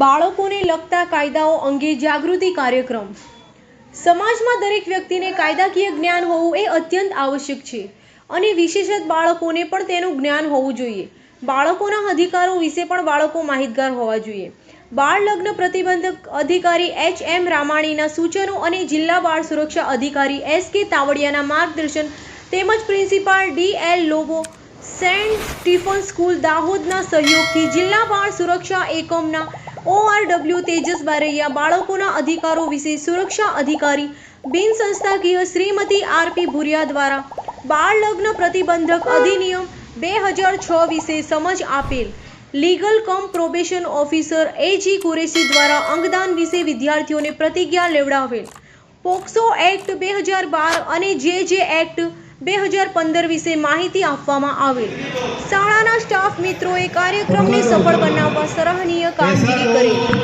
બાળકોને લગતા કાયદાઓ અંગે જાગૃતિ કાર્યક્રમ. સમાજમાં દરેક વ્યક્તિને કાયદાકીય જ્ઞાન હોવું એ અત્યંત આવશ્યક છે અને વિશેષત બાળકોને પણ તેનું જ્ઞાન હોવું જોઈએ. બાળકોના અધિકારો વિશે પણ બાળકો માહિતગાર હોવા જોઈએ. બાળ લગ્ન પ્રતિબંધક અધિકારી એચ એમ રામાણીના સૂચનો અને જિલ્લા બાળ સુરક્ષા અધિકારી એસ કે તાવડિયાના માર્ગદર્શન તેમજ principal D L Lobo, Saint Stephen school દાહોદના સહયોગથી જિલ્લા બાળ સુરક્ષા એકમના ઓઆરડબ્લ્યુ તેજસ બારૈયા બાળકોના અધિકારો વિશે સુરક્ષા અધિકારી બિન સંસ્થાકીય શ્રીમતી આરપી ભુરિયા દ્વારા બાળ લગ્ન પ્રતિબંધક અધિનિયમ બે હજાર છ વિશે સમજ આપેલ. Legal cum probation officer A G Qureshi દ્વારા અંગદાન વિશે વિદ્યાર્થીઓને પ્રતિજ્ઞા લેવડાવેલ. પોક્સો એક્ટ બે હજાર બાર અને જે જે એક્ટ બે હજાર પંદર વિશે માહિતી આપવામાં આવેલ. શાળાના સ્ટાફ મિત્રોએ કાર્યક્રમને સફળ બનાવવા સરાહનીય કામગીરી કરી.